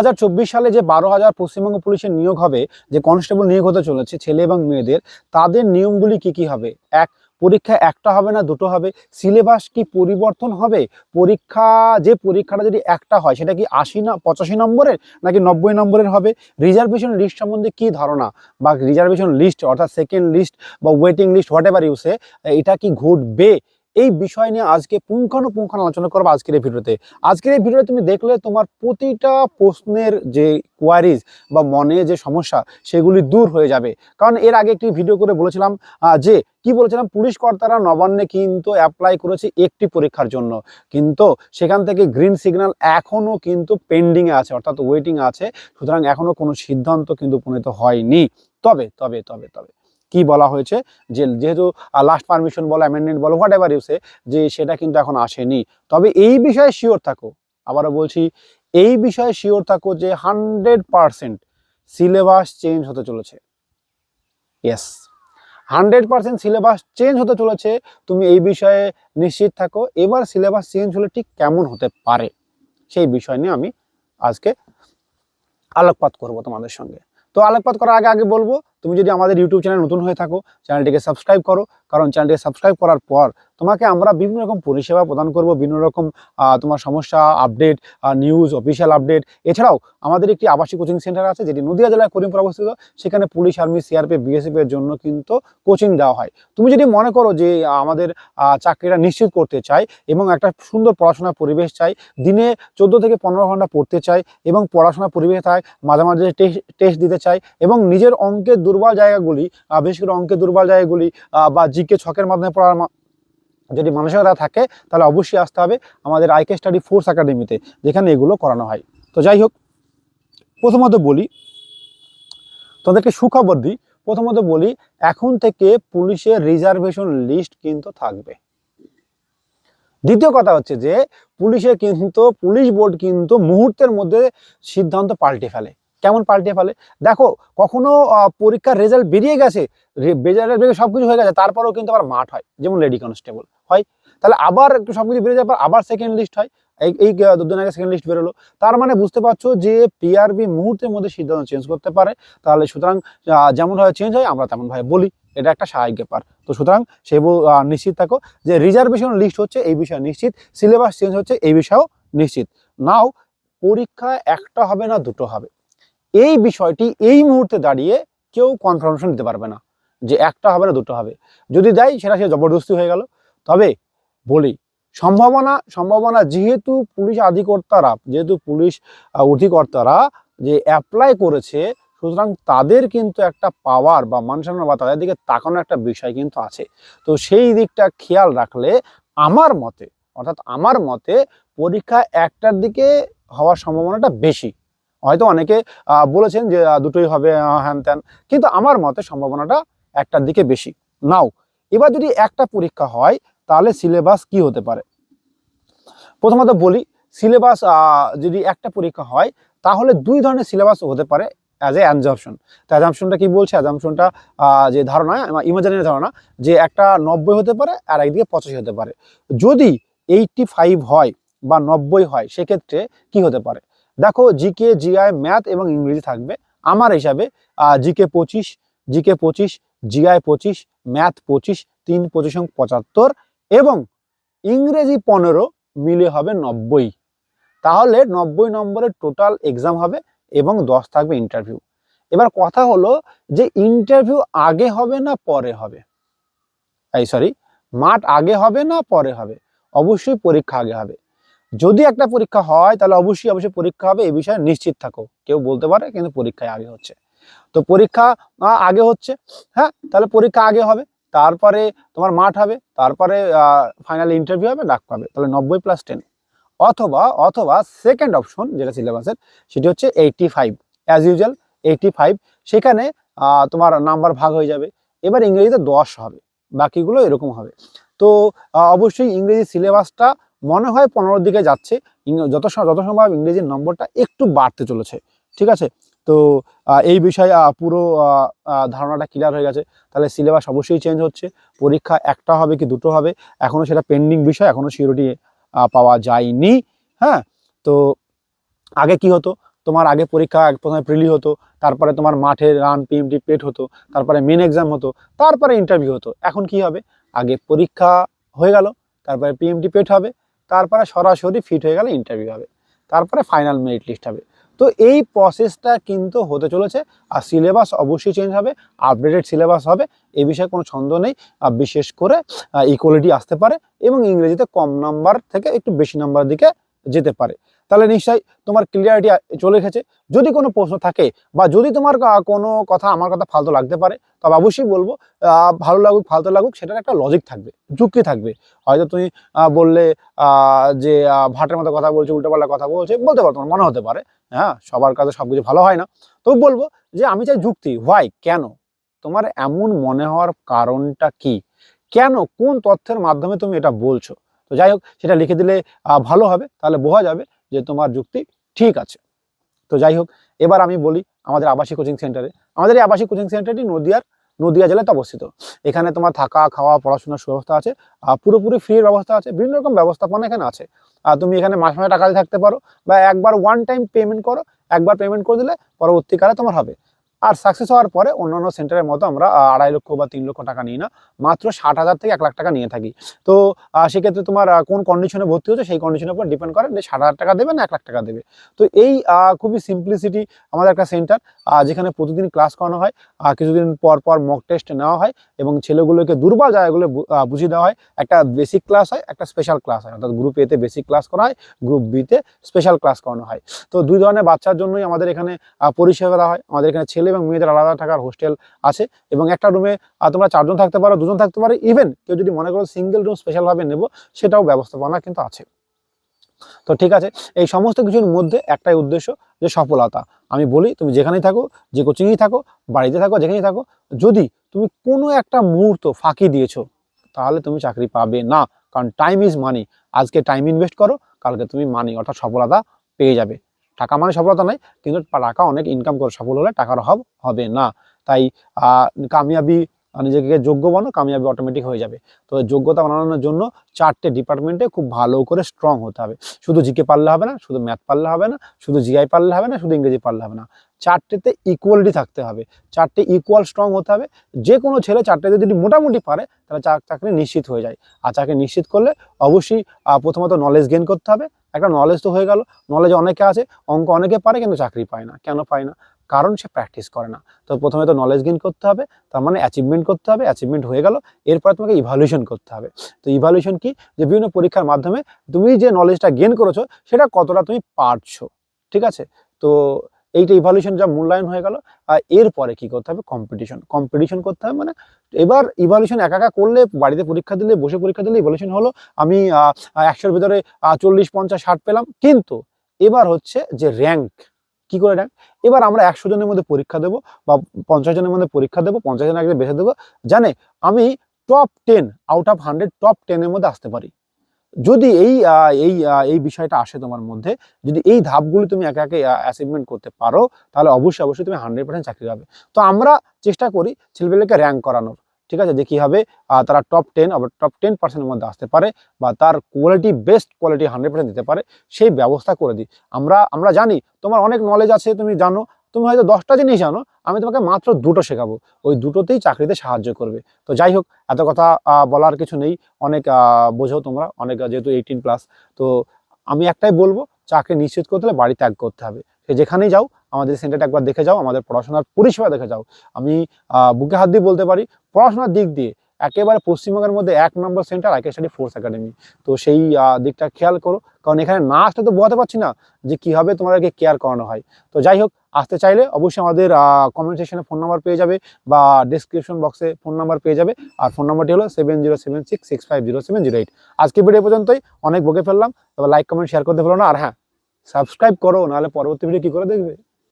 হাজার সালে যে বারো হাজার পশ্চিমবঙ্গ পুলিশের নিয়োগ হবে, যে কনস্টেবল নিয়োগ হতে চলেছে ছেলে এবং মেয়েদের, তাদের নিয়মগুলি কি কি হবে? এক, পরীক্ষা একটা হবে না, দুটো হবে। সিলেবাস কি পরিবর্তন হবে? পরীক্ষা, যে পরীক্ষাটা যদি একটা হয়, সেটা কি আশি না, পঁচাশি নম্বরের, নাকি নব্বই নম্বরের হবে? রিজার্ভেশন লিস্ট সম্বন্ধে কি ধারণা? বা রিজার্ভেশন লিস্ট অর্থাৎ সেকেন্ড লিস্ট বা waiting list whatever you say এটা কি ঘটবে? এই বিষয় নিয়ে আজকে পুঙ্খানুপুঙ্খান আলোচনা করব আজকের এই ভিডিওতে। আজকের এই ভিডিওতে তুমি দেখলে তোমার প্রতিটা প্রশ্নের যে কোয়ারিজ বা মনে যে সমস্যা, সেগুলি দূর হয়ে যাবে। কারণ এর আগে একটি ভিডিও করে বলেছিলাম যে কি বলেছিলাম? পুলিশ কর্তারা নবান্নে কিন্তু অ্যাপ্লাই করেছে একটি পরীক্ষার জন্য। কিন্তু সেখান থেকে গ্রিন সিগন্যাল এখনও কিন্তু পেন্ডিংয়ে আছে, অর্থাৎ ওয়েটিং আছে। সুতরাং এখনও কোনো সিদ্ধান্ত কিন্তু উপনীত হয়নি। তবে তবে তবে তবে কি বলা হয়েছে? যে যেহেতু লাস্ট পারমিশন বলো অ্যামেন্ডমেন্ট বলো হোয়াট এভার ইউসে যে সেটা কিন্তু এখন আসেনি। তবে এই বিষয়ে শিওর থাকো। আবারও বলছি, এই বিষয়ে শিওর থাকো যে হান্ড্রেড পারসেন্ট সিলেবাস চেঞ্জ হতে চলেছে। Yes hundred percent syllabus change হতে চলেছে। তুমি এই বিষয়ে নিশ্চিত থাকো, এবার সিলেবাস চেঞ্জ হলে ঠিক কেমন হতে পারে? সেই বিষয় নিয়ে আমি আজকে আলোকপাত করব তোমাদের সঙ্গে। তো আলোকপাত করার আগে আগে বলব তুমি যদি আমাদের ইউটিউব চ্যানেল নতুন হয়ে থাকো চ্যানেলটিকে সাবস্ক্রাইব করো, কারণ চ্যানেলটিকে সাবস্ক্রাইব করার পর তোমাকে আমরা বিভিন্ন রকম পরিষেবা প্রদান করব, বিভিন্ন রকম তোমার সমস্যা আপডেট নিউজ অফিসিয়াল আপডেট এছাড়াও আমাদের একটি আবাসিক কোচিং সেন্টার আছে, যেটি নদীয়া জেলায় করিমপুর অবস্থিত। সেখানে পুলিশ আর্মি সিআরপি বিএসএফ এর জন্য কিন্তু কোচিং দেওয়া হয়। তুমি যদি মনে করো যে আমাদের চাকরিটা নিশ্চিত করতে চাই এবং একটা সুন্দর পড়াশোনার পরিবেশ চাই, দিনে চোদ্দ থেকে পনেরো ঘণ্টা পড়তে চাই এবং পড়াশোনার পরিবেশ থাক, মাঝে মাঝে টেস্ট দিতে চাই এবং নিজের অঙ্কের জায়গাগুলি বিশেষ করে অঙ্কের দুর্বল জায়গাগুলি বা জিকে ছকের মাধ্যমে পড়ার যদি মানসিকতা থাকে, তাহলে অবশ্যই আসতে হবে আমাদের আইকে স্টাডি ফোর্স একাডেমিতে, যেখানে এগুলো করানো হয়। তো যাই হোক, প্রথমত বলি, তোমাদেরকে সুখবর দিই, প্রথমত বলি, এখন থেকে পুলিশের রিজার্ভেশন লিস্ট কিন্তু থাকবে। দ্বিতীয় কথা হচ্ছে যে, পুলিশের কিন্তু, পুলিশ বোর্ড কিন্তু মুহূর্তের মধ্যে সিদ্ধান্ত পাল্টে ফেলে। কেমন পাল্টে ফেলে। দেখো, কখনো পরীক্ষার রেজাল্ট বেরিয়ে গেছে রেজাল্ট বেরিয়ে সব কিছু হয়ে গেছে, তারপরেও কিন্তু আবার মাঠ হয়, যেমন লেডি কনস্টেবল হয়। তাহলে আবার একটু সব কিছু বেরিয়ে যাওয়ার পর আবার সেকেন্ড লিস্ট হয়। এই এই দুদিন আগে সেকেন্ড লিস্ট বেরোলো। তার মানে বুঝতে পারছ যে পিআরবি মুহূর্তের মধ্যে সিদ্ধান্ত চেঞ্জ করতে পারে। তাহলে সুতরাং যেমনভাবে চেঞ্জ হয় আমরা তেমনভাবে বলি, এটা একটা স্বাভাবিক ব্যাপার। তো সুতরাং সে নিশ্চিত থাকো যে রিজার্ভেশন লিস্ট হচ্ছে এই বিষয়ে নিশ্চিত সিলেবাস চেঞ্জ হচ্ছে এই বিষয়েও নিশ্চিত। নাও পরীক্ষা একটা হবে না দুটো হবে। এই বিষয়টি এই মুহূর্তে দাঁড়িয়ে কেউ কনফার্মেশন দিতে পারবে না যে একটা হবে না, দুটো হবে। যদি দেয়, সেটা সে জবরদস্তি হয়ে গেল। তবে বলি, সম্ভাবনা সম্ভাবনা যেহেতু পুলিশ আধিকর্তারা, যেহেতু পুলিশ অধিকর্তারা যে অ্যাপ্লাই করেছে, সুতরাং তাদের কিন্তু একটা পাওয়ার বা মান বা তাদের দিকে তাকানোর একটা বিষয় কিন্তু আছে। তো সেই দিকটা খেয়াল রাখলে আমার মতে, অর্থাৎ আমার মতে, পরীক্ষা একটার দিকে হওয়ার সম্ভাবনাটা বেশি। হয়তো অনেকে বলেছেন যে দুটোই হবে হ্যান ত্যান। কিন্তু আমার মতে সম্ভাবনাটা একটার দিকে বেশি। নাও, এবার যদি একটা পরীক্ষা হয়, তাহলে সিলেবাস কি হতে পারে? প্রথমত বলি, সিলেবাস যদি একটা পরীক্ষা হয়, তাহলে দুই ধরনের সিলেবাস হতে পারে অ্যাজ এ অ্যানজামশন তো অ্যাজামশনটা কি বলছে? অ্যাজামশনটা যে ধারণা ইমাজিনারি ধারণা, যে একটা নব্বই হতে পারে, আর একদিকে পঁচাশি হতে পারে। যদি এইটটি ফাইভ হয় বা নব্বই হয়, সেক্ষেত্রে কি হতে পারে? দেখো জিকে জিআই ম্যাথ এবং ইংরেজি থাকবে। আমার হিসাবে জিকে পঁচিশ জিকে পঁচিশ জিআই পঁচিশ ম্যাথ পঁচিশ, তিন পঁচিশ পঁচাত্তর এবং ইংরেজি পনেরো মিলে হবে নব্বই। তাহলে নব্বই নম্বরের টোটাল এক্সাম হবে এবং দশ থাকবে ইন্টারভিউ এবার কথা হলো যে ইন্টারভিউ আগে হবে না পরে হবে? এই সরি মাঠ আগে হবে না পরে হবে? অবশ্যই পরীক্ষা আগে হবে। যদি একটা পরীক্ষা হয়, তাহলে অবশ্যই অবশ্যই পরীক্ষা হবে। এই বিষয়ে নিশ্চিত থাকো। কেউ বলতে পারে, কিন্তু পরীক্ষায় আগে হচ্ছে। তো পরীক্ষা আগে হচ্ছে হ্যাঁ? তাহলে পরীক্ষা আগে হবে। তারপরে তোমার মাঠ হবে। তারপরে ফাইনাল ইন্টারভিউ হবে ডাক পাবে। তাহলে নব্বই প্লাস টেন অথবা অথবা সেকেন্ড অপশন যেটা সিলেবাসের সেটি হচ্ছে eighty five as usual eighty five সেখানে তোমার নাম্বার ভাগ হয়ে যাবে। এবার ইংরেজিতে দশ হবে। বাকিগুলো এরকম হবে। তো অবশ্যই ইংরেজি সিলেবাসটা মনে হয় পনেরোর দিকে যাচ্ছে। যত যত সম্ভব ইংরেজির নম্বরটা একটু বাড়তে চলেছে, ঠিক আছে? তো এই বিষয়ে পুরো ধারণাটা ক্লিয়ার হয়ে গেছে। তাহলে সিলেবাস অবশ্যই চেঞ্জ হচ্ছে। পরীক্ষা একটা হবে কি দুটো হবে? এখনও সেটা পেন্ডিং বিষয় এখনও সিওরিটি পাওয়া যায়নি হ্যাঁ? তো, আগে কি হতো? তোমার আগে পরীক্ষা এক প্রথমে প্রিলি হতো, তারপরে তোমার মাঠে রান পিএমটি পেট হতো, তারপরে মেন এক্সাম হতো, তারপরে ইন্টারভিউ হতো। এখন কি হবে? আগে পরীক্ষা হয়ে গেল, তারপরে পিএমটি পেট হবে তারপরে সরাসরি ফিট হয়ে গেলে ইন্টারভিউ হবে। তারপরে ফাইনাল মেরিট লিস্ট হবে। তো এই প্রসেসটা কিন্তু হতে চলেছে আর সিলেবাস অবশ্যই চেঞ্জ হবে আপডেটেড সিলেবাস হবে, এ বিষয়ে কোনো ছন্দ নেই। আর বিশেষ করে ইকুয়ালিটি আসতে পারে এবং ইংরেজিতে কম নাম্বার থেকে একটু বেশি নাম্বারের দিকে যেতে পারে। তাহলে নিশ্চয়ই তোমার ক্লিয়ারিটি চলে গেছে যদি কোনো প্রশ্ন থাকে বা যদি তোমার কোনো কথা, আমার কথা ফালতু লাগতে পারে, তবে অবশ্যই বলব ভালো লাগুক, ফালতু লাগুক, সেটার একটা লজিক থাকবে, যুক্তি থাকবে। হয়তো তুমি বললে যে ভাটের মতো কথা বলছে, উল্টোপাল্টা কথা বলছে, বলতে পারো, তোমার মনে হতে পারে হ্যাঁ সবার কাছে সব কিছু ভালো হয় না। তো বলব যে, আমি চাই যুক্তি। হোয়াই কেন? তোমার এমন মনে হওয়ার কারণটা কি? কেন? কোন তথ্যের মাধ্যমে তুমি এটা বলছো? তো যাই হোক, সেটা লিখে দিলে ভালো হবে, তাহলে বোঝা যাবে যে তোমার যুক্তি ঠিক আছে। তো যাই হোক এবার আমি বলি আমাদের আবাসিক কোচিং সেন্টারে আমাদের এই আবাসিক কোচিং সেন্টারটি নদিয়ার, নদিয়া জেলাতে অবস্থিত। এখানে তোমার থাকা, খাওয়া, পড়াশোনার সুব্যবস্থা আছে, আর পুরোপুরি ফ্রির ব্যবস্থা আছে, বিভিন্ন রকম ব্যবস্থাপনা এখানে আছে। আর তুমি এখানে মাসে মাসে টাকা দিয়ে থাকতে পারো, বা একবার ওয়ান টাইম পেমেন্ট করো, একবার পেমেন্ট করে দিলে পরবর্তীকালে তোমার হবে। আর সাকসেস হওয়ার পরে অন্যান্য সেন্টারের মতো আমরা আড়াই লক্ষ বা তিন লক্ষ টাকা নিই না, মাত্র ষাট হাজার থেকে এক লাখ টাকা নিয়ে থাকি। তো সেক্ষেত্রে তোমার কোন কন্ডিশনে ভর্তি হচ্ছে সেই কন্ডিশনের উপর ডিপেন্ড করে যে ষাট হাজার টাকা দেবে না এক লাখ টাকা দেবে। তো এই খুবই সিম্পলিসিটি আমাদের একটা সেন্টার যেখানে প্রতিদিন ক্লাস করানো হয় কিছুদিন পর পর মক টেস্ট নেওয়া হয় এবং ছেলেগুলোকে দুর্বল জায়গাগুলো বুঝিয়ে দেওয়া হয়। একটা বেসিক ক্লাস হয়, একটা স্পেশাল ক্লাস হয়। অর্থাৎ গ্রুপ এতে বেসিক ক্লাস করা হয় গ্রুপ বিতে স্পেশাল ক্লাস করানো হয়। তো দুই ধরনের বাচ্চার জন্যই আমাদের এখানে পরিষেবা দেওয়া হয়। আমাদের এখানে ছেলে এবং মেয়েদের আলাদা থাকার হোস্টেল আছে এবং একটা রুমে তোমরা চারজন থাকতে পারো, দুজন থাকতে পারো ইভেন কেউ যদি মনে করো সিঙ্গেল রুম স্পেশালভাবে নেব, সেটাও ব্যবস্থাপনা কিন্তু আছে। তো ঠিক আছে, এই সমস্ত কিছুর মধ্যে একটাই উদ্দেশ্য যে সফলতা। আমি বলি, তুমি যেখানেই থাকো, যে কোচিংয়েই থাকো, বাড়িতে থাকো, যেখানেই থাকো, যদি তুমি কোনো একটা মুহূর্ত ফাঁকি দিয়েছ, তাহলে তুমি চাকরি পাবে না। কারণ টাইম ইজ মানি আজকে টাইম ইনভেস্ট করো, কালকে তুমি মানি অর্থাৎ সফলতা পেয়ে যাবে। টাকা মানে সফলতা নয় কিন্তু টাকা অনেক ইনকাম করে সফল হলে টাকার অভাব হবে না। তাই কামিয়াবি নিজেকে যোগ্য বানো কামিয়াবি অটোমেটিক হয়ে যাবে। তো যোগ্যতা বানানোর জন্য চারটে ডিপার্টমেন্টে খুব ভালো করে স্ট্রং হতে হবে। শুধু জিকে পারলে হবে না, শুধু ম্যাথ পারলে হবে না, শুধু জিআই পারলে হবে না, শুধু ইংরেজি পারলে হবে না। চারটেতে ইকুয়ালিটি থাকতে হবে। চারটে ইকুয়াল স্ট্রং হতে হবে। যে কোনো ছেলে চারটেতে যদি মোটামুটি পারে, তাহলে চাকরি নিশ্চিত হয়ে যায়। আর চাকরি নিশ্চিত করলে অবশ্যই প্রথমত নলেজ গেন করতে হবে। একটা নলেজ তো হয়ে গেল। নলেজ অনেকে আছে, অঙ্ক অনেকে পারে কিন্তু চাকরি পায় না। কেন পায় না? কারণ সে প্র্যাকটিস করে না। তো প্রথমে তো নলেজ গেইন করতে হবে, তার মানে অ্যাচিভমেন্ট করতে হবে অ্যাচিভমেন্ট হয়ে গেল, এরপরে তোমাকে ইভালুয়েশন করতে হবে। তো ইভালুয়েশন কি? যে বিভিন্ন পরীক্ষার মাধ্যমে তুমি যে নলেজটা গেইন করেছ, সেটা কতটা তুমি পারছ, ঠিক আছে? তো এইটা ইভালুয়েশন যা মূল্যায়ন হয়ে গেল, আর এরপরে কি করতে হবে? কম্পিটিশন কম্পিটিশন করতে হবে মানে এবার ইভালুয়েশন একা একা করলে, বাড়িতে পরীক্ষা দিলে, বসে পরীক্ষা দিলে ইভালুয়েশন হলো, আমি একশোর ভিতরে চল্লিশ, পঞ্চাশ, ষাট পেলাম। কিন্তু এবার হচ্ছে যে র্যাঙ্ক কি করে র্যাঙ্ক এবার আমরা একশো জনের মধ্যে পরীক্ষা দেবো বা পঞ্চাশ জনের মধ্যে পরীক্ষা দেবো, পঞ্চাশ জনের আগে বেছে দেবো, জানে আমি top ten out of hundred top টেনের মধ্যে আসতে পারি। যদি এই এই এই বিষয়টা আসে তোমার মধ্যে, যদি এই ধাপগুলো তুমি একে একে অ্যাচিভমেন্ট করতে পারো, তাহলে অবশ্যই অবশ্যই তুমি হান্ড্রেড পার্সেন্ট চাকরি পাবে। তো আমরা চেষ্টা করি ছেলেপেলেকে র্যাঙ্ক করানোর। ঠিক আছে, যে কী হবে? তারা টপ টেন আবার টপ টেন পার্সেন্টের মধ্যে আসতে পারে বা তার quality best quality hundred percent দিতে পারে, সেই ব্যবস্থা করে দিই। আমরা আমরা জানি তোমার অনেক নলেজ আছে, তুমি জানো, তুমি হয়তো দশটা জিনিস জানো, আমি তোমাকে মাত্র দুটো শেখাবো। ওই দুটোতেই চাকরিতে সাহায্য করবে। তো যাই হোক, এত কথা বলার কিছু নেই। অনেক বোঝো তোমরা, অনেক যেহেতু এইটিন প্লাস তো আমি একটাই বলব, চাকরি নিশ্চিত করতে হলে বাড়ি ত্যাগ করতে হবে। সে যেখানেই যাও, আমাদের সেন্টারটা একবার দেখে যাও, আমাদের পড়াশোনার পরিষেবা দেখে যাও। আমি বুকে হাত দিয়ে বলতে পারি, পড়াশোনার দিক দিয়ে একেবারে পশ্চিমবঙ্গের মধ্যে এক নম্বর centre I K study force academy. তো সেই দিকটা খেয়াল করো, কারণ এখানে না আসলে তো বোঝাতে পারছি না যে কীভাবে তোমাদেরকে কেয়ার করানো হয়। তো যাই হোক, আসতে চাইলে অবশ্যই আমাদের কমেন্ট সেকশনে ফোন নাম্বার পেয়ে যাবে বা ডিসক্রিপশন বক্সে ফোন নাম্বার পেয়ে যাবে। আর ফোন নাম্বারটি হলো seven zero seven six six five zero seven zero eight আজকে ভিডিও পর্যন্তই, অনেক বকে ফেললাম তবে লাইক কমেন্ট শেয়ার করতে ভুলো না। আর হ্যাঁ সাবস্ক্রাইব করো নাহলে পরবর্তী ভিডিও কি করে দেখবে?